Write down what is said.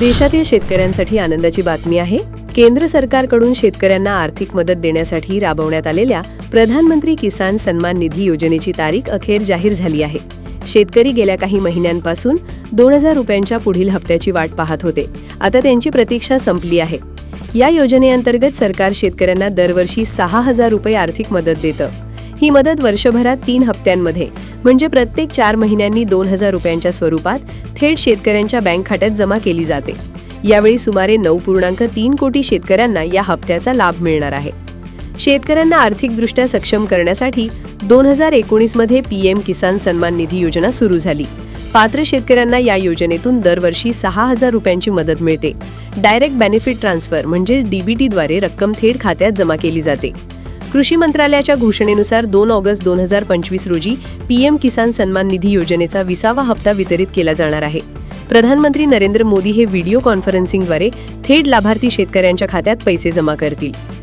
देशातील शेतकऱ्यांसाठी आनंदाची बातमी आहे. केंद्र सरकारकडून शेतकऱ्यांना आर्थिक मदत देण्यासाठी राबवण्यात आलेल्या प्रधानमंत्री किसान सन्मान निधी योजनेची तारीख अखेर जाहीर झाली आहे. शेतकरी गेल्या काही महिन्यांपासून दोन हजार रुपयांच्या पुढील हप्त्याची वाट पाहत होते. आता त्यांची प्रतीक्षा संपली आहे. या योजनेअंतर्गत सरकार शेतकऱ्यांना दरवर्षी सहा हजार रुपये आर्थिक मदत देतं. ही मदत वर्षभरात तीन हप्त्यांमध्ये म्हणजे प्रत्येक चार महिन्यांनी दोन हजार रुपयांच्या स्वरूपात थेट शेतकऱ्यांच्या बँक खात्यात जमा केली जाते. यावेळी सुमारे नऊ पूर्णांक तीन कोटी शेतकऱ्यांना या हप्त्याचा लाभ मिळणार आहे. शेतकऱ्यांना आर्थिकदृष्ट्या सक्षम करण्यासाठी दोन हजार एकोणीसमध्ये पी एम किसान सन्मान निधी योजना सुरू झाली. पात्र शेतकऱ्यांना या योजनेतून दरवर्षी सहा हजार रुपयांची मदत मिळते. डायरेक्ट बेनिफिट ट्रान्सफर म्हणजे डीबीटीद्वारे रक्कम थेट खात्यात जमा केली जाते. कृषी मंत्रालयाच्या घोषणेनुसार दोन ऑगस्ट दोन हजार पंचवीस रोजी पीएम किसान सन्मान निधी योजनेचा विसावा हप्ता वितरित केला जाणार आहे. प्रधानमंत्री नरेंद्र मोदी हे व्हिडिओ कॉन्फरन्सिंगद्वारे थेट लाभार्थी शेतकऱ्यांच्या खात्यात पैसे जमा करतील.